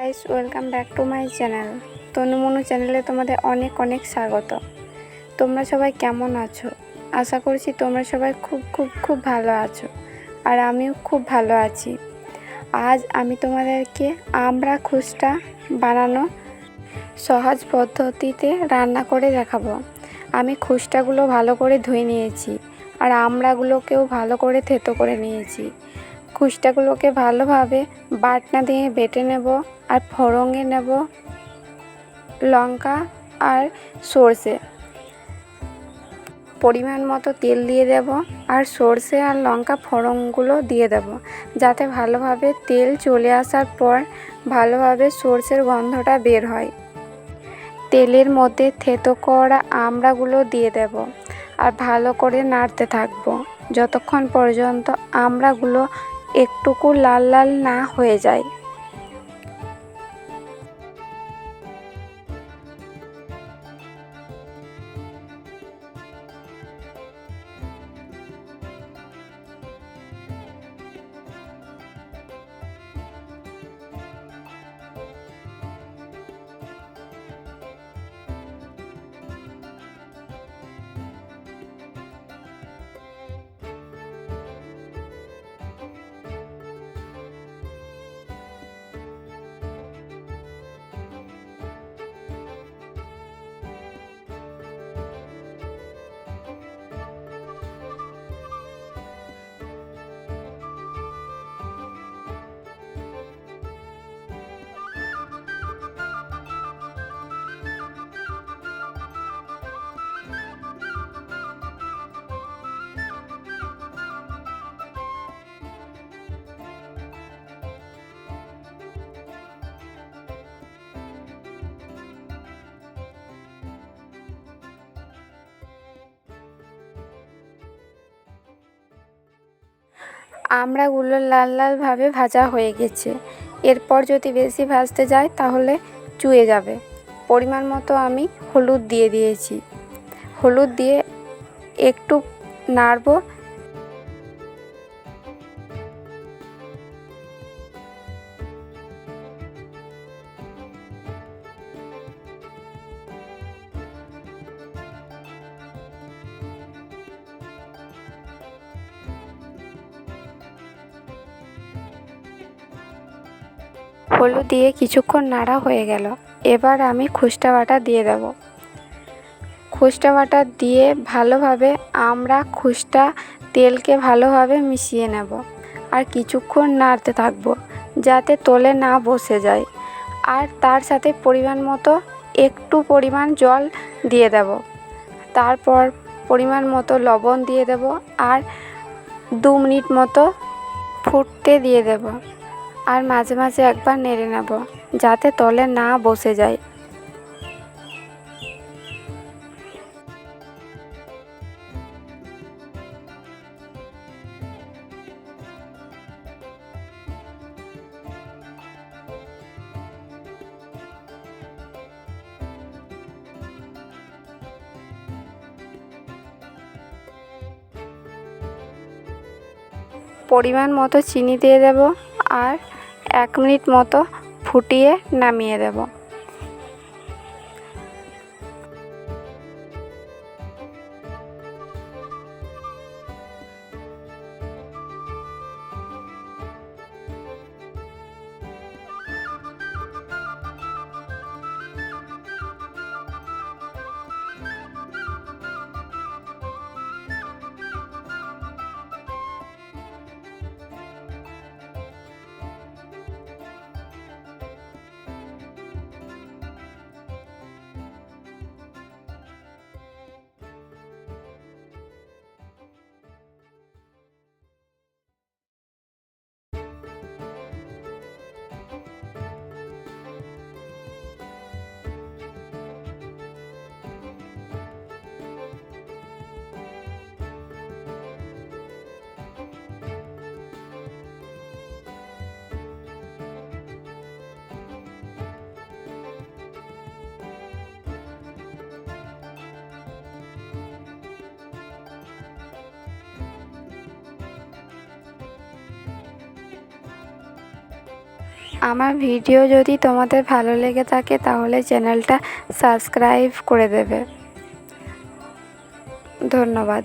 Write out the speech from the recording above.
Guys welcome back to my channel Tanumanu চ্যানেলে তোমাদের অনেক অনেক স্বাগত। তোমরা সবাই কেমন আছো? আশা করছি তোমরা সবাই খুব খুব খুব ভালো আছো। আর আমিও খুব ভালো আছি। আজ আমি তোমাদেরকে আমরা খুসটা বানানো সহজ পদ্ধতিতে রান্না করে দেখাবো। আমি খুসটাগুলো ভালো করে ধুয়ে নিয়েছি, আর আমড়াগুলোকেও ভালো করে থেতো করে নিয়েছি। খুসটাগুলোকে ভালোভাবে বাটনা দিয়ে বেটে নেব আর ফড়ঙে নেব লঙ্কা আর সর্ষে। পরিমাণ মতো তেল দিয়ে দেব আর সর্ষে আর লঙ্কা ফোড়নগুলো দিয়ে দেব, যাতে ভালোভাবে তেল চলে আসার পর ভালোভাবে সর্ষের গন্ধটা বের হয়। তেলের মধ্যে থেতো করা আমড়াগুলো দিয়ে দেব আর ভালো করে নাড়তে থাকব। যতক্ষণ পর্যন্ত আমড়াগুলো একটুকু লাল লাল না হয়ে যায়। আমড়াগুলো লাল লালভাবে ভাজা হয়ে গেছে। এরপর যদি বেশি ভাজতে যায়, তাহলে চুয়ে যাবে। পরিমাণ মতো আমি হলুদ দিয়ে দিয়েছি। হলুদ দিয়ে একটু নাড়বো হলুদ দিয়ে কিছুক্ষণ নাড়া হয়ে গেল। এবার আমি খুস্টা বাটা দিয়ে দেব। খুস্টা বাটা দিয়ে ভালোভাবে আমরা খুস্টা তেলকে ভালোভাবে মিশিয়ে নেব আর কিছুক্ষণ নাড়তে থাকব যাতে তোলে না বসে যায়। আর তার সাথে পরিমাণ মতো একটু পরিমাণ জল দিয়ে দেব। তারপর পরিমাণ মতো লবণ দিয়ে দেব আর দু মিনিট মতো ফুটতে দিয়ে দেব। আর মাঝে মাঝে একবার নেড়ে নেব, যাতে তলে না বসে যায়। পরিমাণ মতো চিনি দিয়ে দেব আর এক মিনিট মতো ফুটিয়ে নামিয়ে দেব। আমার ভিডিও যদি তোমাদের ভালো লেগে থাকে তাহলে চ্যানেলটা সাবস্ক্রাইব করে দেবে। ধন্যবাদ।